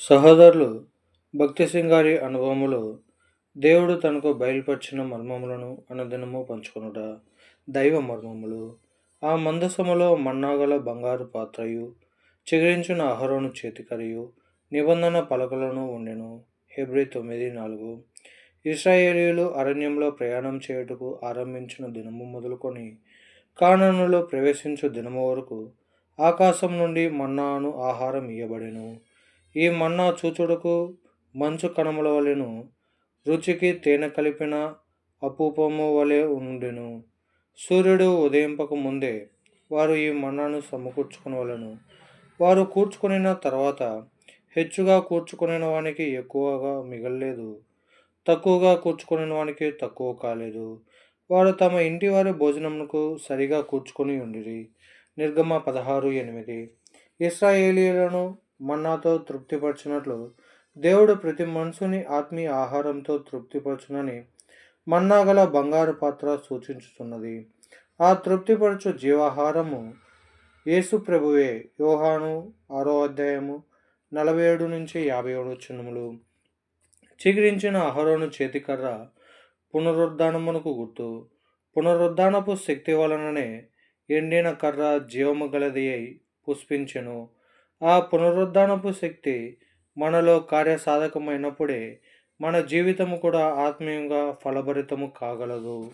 సహోదరులు భక్తి సింగారి అనుభవములో దేవుడు తనకు బయలుపరిచిన మర్మములను అనుదినము పంచుకొనుట దైవ మర్మములు. ఆ మందసములో మన్నాగల బంగారు పాత్రయు చిగురించిన అహరోను చేతికరియు నిబంధన పలకలను ఉండెను. హెబ్రి తొమ్మిది నాలుగు. ఇస్రాయేలీలు అరణ్యంలో ప్రయాణం చేయుటకు ఆరంభించిన దినము మొదలుకొని కానానులో ప్రవేశించు దినము వరకు ఆకాశం నుండి మన్నాను ఆహారం ఇయ్యబడెను. ఈ మన్నా చూచుటకు మంచు కణముల వలెను రుచికి తేనె కలిపిన అపూపము వలె ఉండెను. సూర్యుడు ఉదయింపక ముందే వారు ఈ మన్నాను సమకూర్చుకునవలను. వారు కూర్చుకునిన తర్వాత హెచ్చుగా కూర్చుకొనిన వానికి ఎక్కువగా మిగలలేదు. తక్కువగా కూర్చుకొనిన వానికి తక్కువ కాలేదు. వారు తమ ఇంటి వారి భోజనమునకు సరిగా కూర్చుకొని ఉండిరి. నిర్గమ పదహారు ఎనిమిది. ఇస్రాయేలీలను మన్నాతో తృప్తిపరచినట్లు. దేవుడు ప్రతి మనసుని ఆత్మీయ ఆహారంతో తృప్తిపరచునని మన్నా గల బంగారు పాత్ర సూచించుతున్నది ఆ తృప్తిపరచు జీవాహారము యేసు ప్రభువే యోహాను ఆరో అధ్యాయము నలభై ఏడు నుంచి యాభై ఏడు చిన్నములు చిగురించిన అహరోను చేతికర్ర పునరుద్ధానమునకు గుర్తు. పునరుద్ధానపు శక్తి వలననే ఎండిన కర్ర జీవము గలది అయి పుష్పించెను. ఆ పునరుద్ధానపు శక్తి మనలో కార్యసాధకమైనప్పుడే మన జీవితము కూడా ఆత్మీయంగా ఫలభరితము కాగలదు.